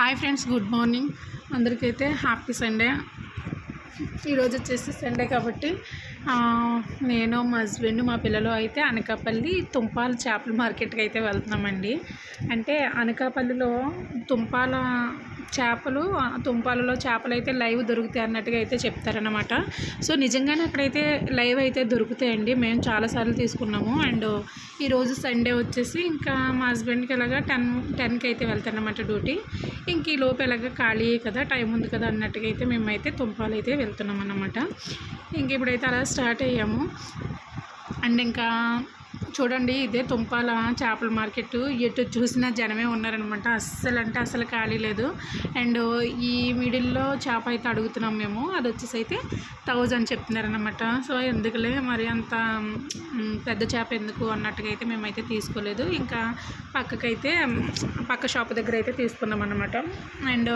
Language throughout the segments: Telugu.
Hi friends good morning. అందరికైతే happy Sunday. ఈరోజు వచ్చేసి సండే కాబట్టి నేను మా హస్బెండ్ మా పిల్లలు అయితే అనకాపల్లి తుంపాల చేపల మార్కెట్కి అయితే వెళ్తున్నామండి. అంటే అనకాపల్లిలో తుంపాల చేపలు తుంపాలలో చేపలు అయితే లైవ్ దొరుకుతాయి అన్నట్టుగా అయితే చెప్తారనమాట సో నిజంగానే అక్కడైతే లైవ్ అయితే దొరుకుతాయండి. మేము చాలాసార్లు తీసుకున్నాము. అండ్ ఈరోజు సండే వచ్చేసి ఇంకా మా హస్బెండ్కి ఎలాగా టెన్ టెన్కి అయితే వెళ్తానమాట డ్యూటీ. ఇంక ఈ లోపు ఎలాగా ఖాళీ కదా టైం ఉంది కదా అన్నట్టుగా అయితే మేమైతే తుంపాలు అయితే వెళ్తున్నాం అన్నమాట ఇంక ఇప్పుడైతే అలా స్టార్ట్ అయ్యాము. అండ్ ఇంకా చూడండి ఇదే తుంపాల చేపల మార్కెట్. ఎటు చూసినా జనమే ఉన్నారనమాట. అస్సలు అంటే అసలు ఖాళీ లేదు. అండ్ ఈ మిడిల్లో చేప అయితే అడుగుతున్నాం మేము. అది వచ్చేసి అయితే థౌజండ్ చెప్తున్నారనమాట. సో ఎందుకులే మరి అంత పెద్ద చేప ఎందుకు అన్నట్టుగా అయితే మేమైతే తీసుకోలేదు. ఇంకా పక్కకైతే పక్క షాప్ దగ్గర అయితే తీసుకున్నాం అనమాట అండ్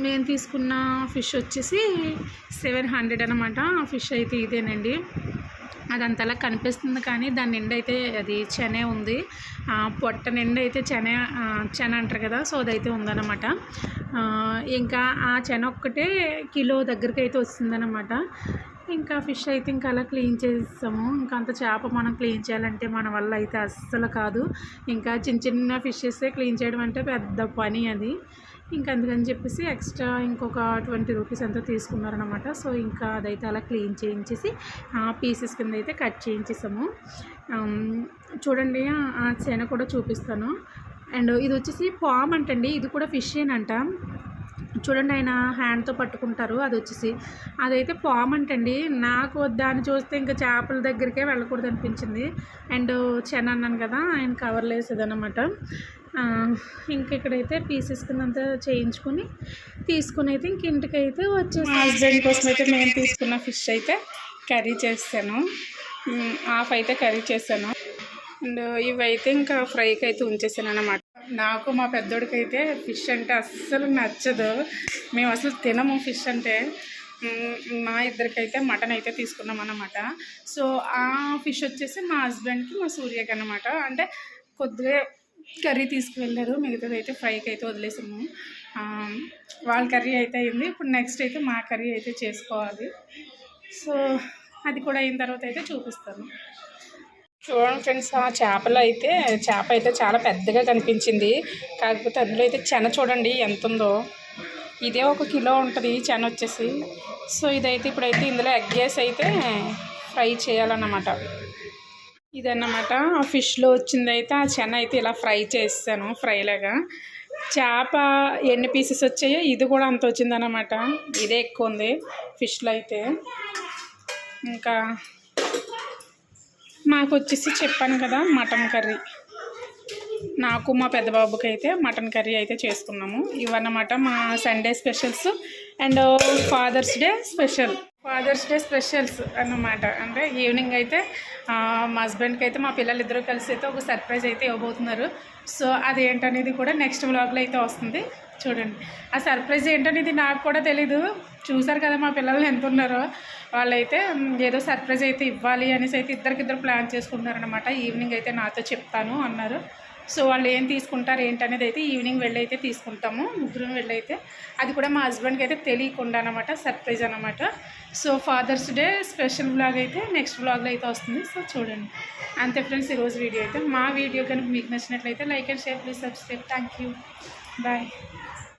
మేము తీసుకున్న ఫిష్ వచ్చేసి సెవెన్ హండ్రెడ్ అనమాట ఫిష్ అయితే ఇదేనండి. అది అంతలా కనిపిస్తుంది కానీ దాని నిండా అయితే అది చెనే ఉంది. ఆ, పొట్ట నిండా అయితే చెన చెన అంటారు కదా సో అదైతే ఉందన్నమాట. ఇంకా ఆ చెన ఒక్కటే కిలో దగ్గరికి అయితే వస్తుందన్నమాట. ఇంకా ఫిష్ అయితే ఇంకా అలా క్లీన్ చేస్తాము ఇంకా అంత చేప మనం క్లీన్ చేయాలంటే మన వల్ల అయితే అస్సలు కాదు. ఇంకా చిన్న చిన్న ఫిషెస్ క్లీన్ చేయడం అంటే పెద్ద పని అది. ఇంకా అందుకని చెప్పేసి ఎక్స్ట్రా ఇంకొక ట్వంటీ రూపీస్ ఎంతో తీసుకున్నారనమాట సో ఇంకా అదైతే అలా క్లీన్ చేయించేసి పీసెస్ కింద అయితే కట్ చేయించేసాము. చూడండి ఆ- చేన కూడా చూపిస్తాను. అండ్ ఇది వచ్చేసి పామ్ అంటండి ఇది కూడా ఫిష్ ఏనంట. చూడండి ఆయన హ్యాండ్తో పట్టుకుంటారు అది వచ్చేసి. అదైతే పామ్ అంటండి. నాకు దాన్ని చూస్తే ఇంకా చేపల దగ్గరికే వెళ్ళకూడదు అనిపించింది. అండ్ చెన అన్నాను కదా ఆయన కవర్లో వేసేదన్నమాట. ఇంక ఇక్కడైతే పీసెస్ కింద అంతా చేయించుకొని తీసుకుని అయితే ఇంక ఇంటికి అయితే వచ్చేసి హస్బెండ్ కోసం అయితే మేము తీసుకున్న ఫిష్ అయితే కర్రీ చేస్తాను. హాఫ్ అయితే కర్రీ చేశాను అండ్ ఇవైతే ఇంకా ఫ్రైకి అయితే ఉంచేసాను అనమాట నాకు మా పెద్దోడికి అయితే ఫిష్ అంటే అస్సలు నచ్చదు. మేము అసలు తినము ఫిష్ అంటే. మా ఇద్దరికైతే మటన్ అయితే తీసుకున్నాం అన్నమాట. సో ఆ ఫిష్ వచ్చేసి మా హస్బెండ్కి మా సూర్యకి అనమాట అంటే కొద్దిగా కర్రీ తీసుకువెళ్ళారు. మిగతాది అయితే ఫ్రైకి అయితే వదిలేసాము. వాళ్ళ కర్రీ అయితే అయింది. ఇప్పుడు నెక్స్ట్ అయితే మా కర్రీ అయితే చేసుకోవాలి. సో అది కూడా అయిన తర్వాత అయితే చూపిస్తాను. చూడండి ఫ్రెండ్స్ ఆ చేపలు అయితే చేప అయితే చాలా పెద్దగా కనిపించింది. కాకపోతే అందులో అయితే చెన చూడండి ఎంత ఉందో. ఇదే ఒక కిలో ఉంటుంది చెన వచ్చేసి. సో ఇదైతే ఇప్పుడైతే ఇందులో ఎగ్ వేసి అయితే ఫ్రై చేయాలన్నమాట. ఇదన్నమాట ఆ ఫిష్లో వచ్చింది అయితే ఆ చెన అయితే ఇలా ఫ్రై చేస్తాను ఫ్రైలాగా చేప ఎన్ని పీసెస్ వచ్చాయో ఇది కూడా అంత వచ్చిందన్నమాట. ఇదే ఎక్కువ ఉంది ఫిష్లో అయితే. ఇంకా మాకు వచ్చేసి చెప్పాను కదా మటన్ కర్రీ. నాకు మా పెద్దబాబుకి అయితే మటన్ కర్రీ అయితే చేసుకున్నాము. ఇవన్నమాట మా Sunday specials and father's day special father's day specials అన్నమాట. అంటే ఈవినింగ్ అయితే మా హస్బెండ్కి అయితే మా పిల్లలు కలిసి అయితే ఒక సర్ప్రైజ్ అయితే ఇవ్వబోతున్నారు. సో అది ఏంటనేది కూడా నెక్స్ట్ వ్లాగ్లో అయితే వస్తుంది. చూడండి. ఆ సర్ప్రైజ్ ఏంటనేది నాకు కూడా తెలీదు. చూసారు కదా మా పిల్లలు ఎంత ఉన్నారో. వాళ్ళైతే ఏదో సర్ప్రైజ్ అయితే ఇవ్వాలి అనేసి అయితే ఇద్దరికిద్దరు ప్లాన్ చేసుకుంటున్నారనమాట ఈవినింగ్ అయితే నాతో చెప్తాను అన్నారు. సో వాళ్ళు ఏం తీసుకుంటారు ఏంటనేది అయితే ఈవినింగ్ వెళ్ళైతే తీసుకుంటాము ముగ్గురం వెళ్ళైతే. అది కూడా మా హస్బెండ్కి అయితే తెలియకుండా అనమాట సర్ప్రైజ్ అనమాట so father's day special blog అయితే నెక్స్ట్ బ్లాగ్లో అయితే వస్తుంది. సో చూడండి. అంతే ఫ్రెండ్స్ ఈరోజు వీడియో అయితే మా వీడియో కనుక మీకు నచ్చినట్లయితే like and share please subscribe thank you bye